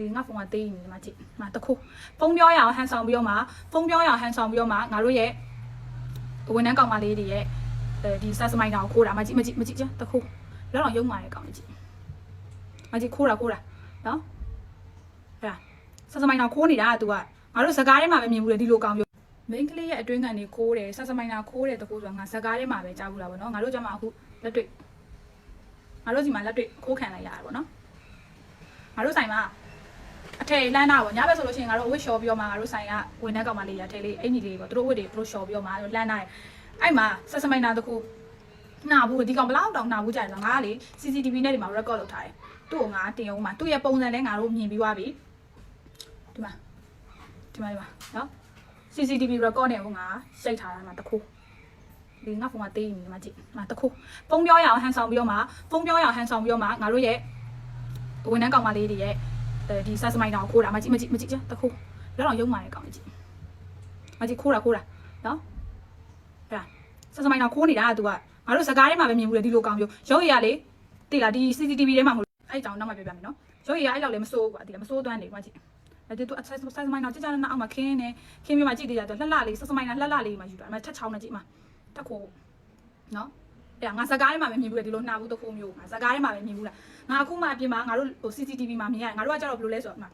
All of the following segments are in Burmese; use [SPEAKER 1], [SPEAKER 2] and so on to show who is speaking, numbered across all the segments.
[SPEAKER 1] လေငါဖုန်းကတေးနေတယ်မှာကြည့်မှာတခုဖုန်းပြောရအောင်ဟန်ဆောင်ပြီးတော့မှဖုန်းပြောရအောင်ဟန်ဆောင်ပြီးတော့မှငါတို့ရဲ့ဝန်ထမ်းကောင်မလေးတွေရဲ့အဲဒီဆက်စမိုင်းတောင်ခိုးတာမကြည့်မကြည့်မကြည့်ချင်တခုလောက်တော့ရုံမာရဲ့ကောင်လေးကြည့်မကြည့်ခိုးတာခိုးတာနော်ဟဲ့လားဆက်စမိုင်းတောင်ခိုးနေတာက तू ကငါတို့စကားထဲမှာပဲမြင်ဘူးလေဒီလိုကောင်ပြောမိန်းကလေးရဲ့အတွင်းကနေခိုးတယ်ဆက်စမိုင်းနာခိုးတယ်တကူဆိုတာငါစကားထဲမှာပဲကြားဘူးလားဗောနော်ငါတို့ကြမှာအခုလက်တွေ့ငါတို့စီမှာလက်တွေ့ခိုးခံလိုက်ရတယ်ဗောနော်ငါတို့ဆိုင်မှာအ ထည်လမ်းတာဗောညဘက်ဆိုလို့ရှိရင်ငါတို့အဝတ်လျှော်ပြီးတော့မှငါတို့ဆိုင်ကဝင်တဲ့ကောင်မလေးရထည်လေးအင်ကြီးလေးဗောသူတို့ဝတ်တွေသူတို့လျှော်ပြီးတော့မှလမ်းတာရအဲ့မှာဆက်စမိုင်းနာတကူနာဘူးဒီကောင်ဘလောက်တောင်နာဘူးကြတယ်ငါကလေ CCTV နဲ့ဒီမှာ record လုပ်ထားတယ်သူ့ကိုငါတင်အောင်မှာသူ့ရဲ့ပုံစံလဲငါတို့မြင်ပြီးသွားပြီဒီမှာဒီမှာဒီမှာနော် CCTV record နဲ့ဟိုငါစိတ်ထားတာမှာတခုဒီငါဖုန်းကတေးနေမှာကြည့်မှာတခုဖုန်းပြောရအောင်ဟန်ဆောင်ပြီးတော့မှဖုန်းပြောရအောင်ဟန်ဆောင်ပြီးတော့မှငါတို့ရဲ့ဝန်ထမ်းကောင်မလေးတွေရဲ့ အဲဒီဆက်စမိုင်းတောင်ခိုးတာမကြည့်မကြည့်မကြည့်ချင်တခုလောက်တော့ရုံမာရဲ့ကောင်ကြည့်မကြည့်ခိုးတာခိုးတာနော်ဟဲ့လားဆက်စမိုင်းတောင်ခိုးနေတာက तू ကငါတို့စကားထဲမှာပဲမြင်ဘူးလေဒီလိုကောင်ပြောရုပ်ရည်ကလေတိလားဒီ CCTV ထဲမှာမဟုတ်အဲ့ကြောင်နောက်မှပြောပြမယ်နော်ရုပ်ရည်ကအဲ့လောက်လည်းမစိုးဘူးကွာတိလားမစိုးသွမ်းနေကွာကြည့်အဲ့ဒီ तू အဆက်ဆက်စမိုင်းတောင်ကြကြနာအောက်မှာခင်းနေခင်းပြမှာကြည့်သေးတယ်လှလှလေးဆက်စမိုင်းနာလှလှလေးမှာယူတာအဲ့မှာထက်ချောင်းနေကြည့်မှာတက်ခိုးနော် အဲ့ငါစကားထဲမှာပဲမြင်ဘူးလေဒီလိုနှာဘူးတခိုးမျိုးငါစကားထဲမှာပဲမြင်ဘူးလားငါအခုမှအပြင်မှာငါတို့ဟို CCTV မှာမြင်ရတယ်ငါတို့ကကြတော့ဘယ်လိုလဲဆိုတော့အမှ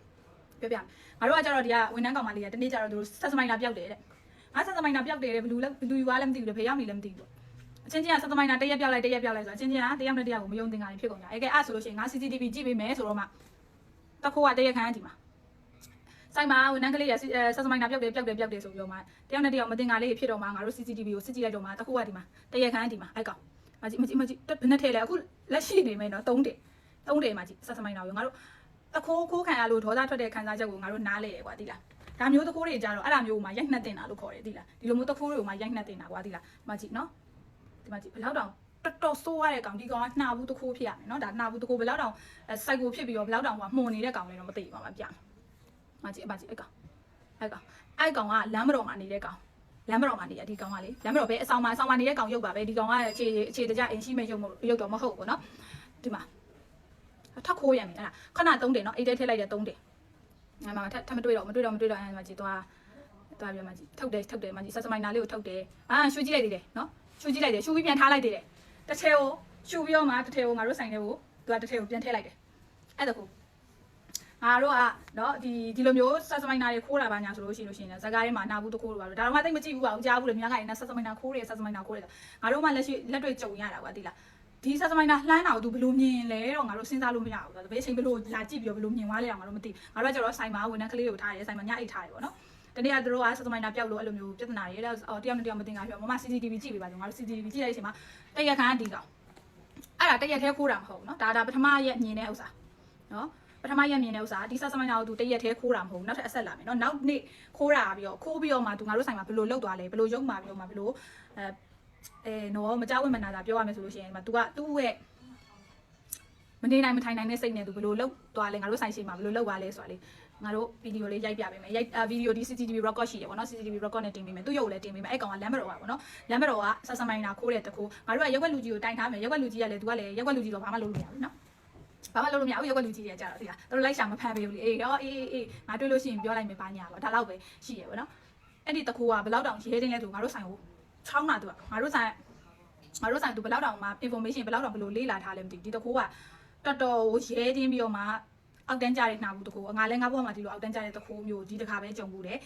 [SPEAKER 1] ပြောပြငါတို့ကကြတော့ဒီကဝန်ထမ်းကောင်မလေးကတနေ့ကျတော့သူတို့ဆက်စမိုင်းနာပြောက်တယ်တဲ့ငါဆက်စမိုင်းနာပြောက်တယ်တဲ့ဘယ်လိုလဲဘယ်လိုယူသွားလဲမသိဘူးလေဖေရောက်နေလဲမသိဘူးပေါ့အချင်းချင်းကဆက်သမိုင်းနာတရက်ပြောက်လိုက်တရက်ပြောက်လိုက်ဆိုတော့အချင်းချင်းကတယောက်နဲ့တယောက်ကိုမယုံသင်္ကာနေဖြစ်ကုန်ကြအဲ့ကဲအဲ့ဆိုလို့ရှိရင်ငါ CCTV ကြည့်ပေးမယ်ဆိုတော့မှတခိုးကတရက်ခန်းဒီမှာဆိုင်မှာဝန်ထမ်းကလေးရဆက်စမိုင်းနာပြောက်တယ်ပြောက်တယ်ပြောက်တယ်ဆိုပြီးတော့မှတယောက်နဲ့တယောက်မသင်္ကာလေးဖြစ်တော့မှငါတို့ CCTV ကိုစစ်ကြည့်လိုက်တော့မှတခိုးကဒီမှာတရက်ခန်းဒီမှာအဲ့ကောင် မကြည့်မကြည့်မကြည့်ဘယ်နဲ့ထဲလဲအခုလက်ရှိနေမယ်နော်၃တယ်၃တယ်မှာကြည့်ဆက်စမိုင်းနာရောငါတို့တခိုးခိုးခံရလို့ဒေါသထွက်တဲ့ခံစားချက်ကိုငါတို့နားလဲရကွာတိလားဒါမျိုးတခိုးတွေကြတော့အဲ့ဒါမျိုးကိုမှရိုက်နှက်တင်တာလို့ခေါ်တယ်တိလားဒီလိုမျိုးတခိုးတွေကိုမှရိုက်နှက်တင်တာကွာတိလားဒီမှာကြည့်နော်ဒီမှာကြည့်ဘယ်လောက်တောင်တော်တော်ဆိုးရတဲ့ကောင်ဒီကောင်ကနှာဘူးတခိုးဖြစ်ရမယ်နော်ဒါနှာဘူးတခိုးဘယ်လောက်တောင်စိုက်ကိုဖြစ်ပြီးတော့ဘယ်လောက်တောင်ကမှုန်နေတဲ့ကောင်လေးတော့မသိပါဘူးပြမှာကြည့်အမကြည့်အဲ့ကောင်အဲ့ကောင်အဲ့ကောင်ကလမ်းမတော်မှာနေတဲ့ကောင် လမ်းမတော်မှာနေရဒီကောင်ကလေလမ်းမတော်ပဲအဆောင်မှာအဆောင်မှာနေတဲ့ကောင်ရုပ်ပါပဲဒီကောင်ကအခြေအခြေတကြအိမ်ရှိမဲ့ရုပ်မဟုတ်ရုပ်တော့မဟုတ်ဘူးနော်ဒီမှာထပ်ခိုးရမယ်အဲ့ဒါခဏသုံးတယ်နော်အိတ်ထဲထည့်လိုက်တယ်သုံးတယ်ငါမှထပ်ထပ်မတွေ့တော့မတွေ့တော့မတွေ့တော့အဲ့မှာကြည့်သွားသွားပြမှာကြည့်ထုတ်တယ်ထုတ်တယ်မှာကြည့်ဆက်စမိုင်းနာလေးကိုထုတ်တယ်အာရှူကြည့်လိုက်သေးတယ်နော်ရှူကြည့်လိုက်တယ်ရှူပြီးပြန်ထားလိုက်သေးတယ်တစ်ထည်ကိုရှူပြီးတော့မှတစ်ထည်ကိုငါတို့ဆိုင်ထဲကိုသူကတစ်ထည်ကိုပြန်ထည့်လိုက်တယ်အဲ့ဒါကို ငါတို့ကနော်ဒီဒီလိုမျိုးဆက်စမိုင်းနာတွေခိုးတာပါညာဆိုလို့ရှိလို့ရှိရင်ဇာကားထဲမှာနာဘူးတခိုးလို့ပါလို့ဒါတော့မှသိမကြည့်ဘူးပါဘူးကြားဘူးလေများခိုင်နေဆက်စမိုင်းနာခိုးတယ်ဆက်စမိုင်းနာခိုးတယ်ငါတို့မှလက်ရှိလက်တွေ့ကြုံရတာကွာဒီလားဒီဆက်စမိုင်းနာလှမ်းတာကို तू ဘယ်လိုမြင်လဲတော့ငါတို့စဉ်းစားလို့မရဘူးဆိုတော့ဘယ်အချိန်ဘယ်လိုလာကြည့်ပြီးတော့ဘယ်လိုမြင်သွားလဲအောင်ငါတို့မသိငါတို့ကကျတော့ဆိုင်မှာဝန်ထမ်းကလေးကိုထားတယ်ဆိုင်မှာညအိတ်ထားတယ်ပေါ့နော်တနေ့ကတို့ကဆက်စမိုင်းနာပျောက်လို့အဲ့လိုမျိုးပြဿနာတွေအဲ့ဒါအော်တယောက်နဲ့တယောက်မတင်ကြပြောမမ CCTV ကြည့်ပေးပါကြောငါတို့ CCTV ကြည့်လိုက်တဲ့အချိန်မှာတရက်ခါဒီကောင်အဲ့ဒါတရက်သေးခိုးတာမဟုတ်ဘူးနော်ဒါဒါပထမရက်မြင်တဲ့ဥစ္စာနော်ပ ထမရက်မြင်တဲ့ဥစ္စာဒီဆက်စမိုင်းနာကိုသူတရက်သေးခိုးတာမဟုတ်ဘူးနောက်ထပ်အဆက်လာမယ်နော်နောက်နေ့ခိုးတာပြီးတော့ခိုးပြီးတော့မှသူငါတို့ဆိုင်မှာဘယ်လိုလုပ်သွားလဲဘယ်လိုရုပ်မှာပြီးတော့မှဘယ်လိုအဲအဲတော့မကြောက်ဝင့်မနာတာပြောရမယ်ဆိုလို့ရှိရင်ဒီမှာ तू ကသူ့ရဲ့မနေနိုင်မထိုင်နိုင်တဲ့စိတ်နဲ့သူဘယ်လိုလုပ်သွားလဲငါတို့ဆိုင်ရှိမှာဘယ်လိုလုပ်သွားလဲဆိုတာလေငါတို့ဗီဒီယိုလေးရိုက်ပြပေးမယ်ရိုက်ဗီဒီယိုဒီ CCTV record ရှိတယ်ပေါ့နော် CCTV record နဲ့တင်ပေးမယ်သူ့ရုပ်လည်းတင်ပေးမယ်အဲ့ကောင်ကလမ်းမတော်ပါပေါ့နော်လမ်းမတော်ကဆက်စမိုင်းနာခိုးတဲ့တကူငါတို့ကရုပ်ွက်လူကြီးကိုတိုင်ထားမယ်ရုပ်ွက်လူကြီးကလည်း तू ကလည်းရုပ်ွက်လူကြီးတော့ဘာမှလုပ်လို့မရဘူးနော် ဘာမှလုပ်လို့မရဘူးရက်ွက်လူကြီးတွေကကြာတော့ဒီလားတို့လိုက်ရှာမဖမ်းပေးဘူးလေအေးတော့အေးအေးအေးငါတွေ့လို့ရှိရင်ပြောလိုက်မယ်ဘာညာပေါ့ဒါတော့ပဲရှိရပေါ့နော်အဲ့ဒီတခိုးကဘယ်လောက်တောင်ရဲတင်းလဲသူငါတို့ဆိုင်ကိုချောင်းတာသူကငါတို့ဆိုင်ငါတို့ဆိုင်သူဘယ်လောက်တောင်မှ information ဘယ်လောက်တောင်ဘယ်လိုလေးလာထားလဲမသိဒီတခိုးကတော်တော်ရဲတင်းပြီးတော့မှအောက်တန်းကြတဲ့နှာဘူးတခိုးငါလည်းငါဘဝမှာဒီလိုအောက်တန်းကြတဲ့တခိုးမျိုးဒီတစ်ခါပဲကြုံဘူးတယ်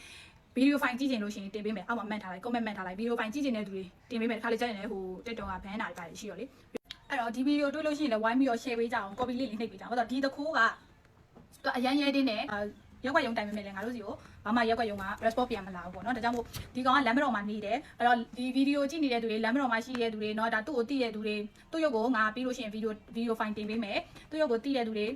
[SPEAKER 1] ဗီဒီယိုဖိုင်ကြည့်ချင်လို့ရှိရင်တင်ပေးမယ်အောက်မှာမှတ်ထားလိုက် comment မှတ်ထားလိုက်ဗီဒီယိုဖိုင်ကြည့်ချင်တဲ့သူတွေတင်ပေးမယ်တစ်ခါလေကြည့်ရင်လည်းဟို TikTok က ban တာတွေပါတယ်ရှိရောလေ အဲ့တော့ဒီဗီဒီယိုတွေ့လို့ရှိရင်လည်းဝိုင်းပြီးတော့ share ပေးကြအောင် copy လေးလေးနှိပ်ပေးကြအောင်ဟုတ်တော့ဒီတခိုးကသူအရန်ရဲတင်းနဲ့ရက်ွက်ရုံတိုင်ပေးမယ်လေငါတို့စီကိုဘာမှရက်ွက်ရုံက response ပြန်မလာဘူးပေါ့နော်ဒါကြောင့်မို့ဒီကောင်ကလမ်းမတော်မှာနေတယ်အဲ့တော့ဒီဗီဒီယိုကြည့်နေတဲ့သူတွေလမ်းမတော်မှာရှိတဲ့သူတွေเนาะဒါသူ့ကိုသိတဲ့သူတွေသူ့ရုပ်ကိုငါပြီးလို့ရှိရင်ဗီဒီယိုဗီဒီယိုဖိုင်တင်ပေးမယ်သူ့ရုပ်ကိုသိတဲ့သူတွေ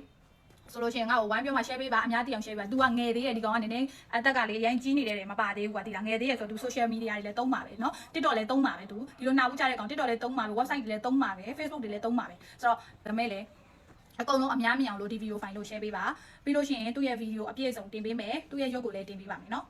[SPEAKER 1] ဆိုလို့ရှိရင်ငါ့ကိုဝိုင်းပြောမှ share ပေးပါအများသိအောင် share ပေးပါ तू ကငယ်သေးတယ်ဒီကောင်ကနည်းနည်းအသက်ကလေးရိုင်းကြီးနေတယ်မပါသေးဘူးကွာဒီလားငယ်သေးရဆို तू social media တွေလည်းသုံးပါပဲเนาะ TikTok လည်းသုံးပါပဲ तू ဒီလိုနှာဘူးကြတဲ့ကောင် TikTok လည်းသုံးပါပဲ website တွေလည်းသုံးပါပဲ Facebook တွေလည်းသုံးပါပဲဆိုတော့ဒါမဲ့လေအကုန်လုံးအများမြင်အောင်လို့ဒီဗီဒီယိုဖိုင်လို့ share ပေးပါပြီးလို့ရှိရင်သူ့ရဲ့ဗီဒီယိုအပြည့်အစုံတင်ပေးမယ်သူ့ရဲ့ရုပ်ကိုလည်းတင်ပေးပါမယ်เนาะ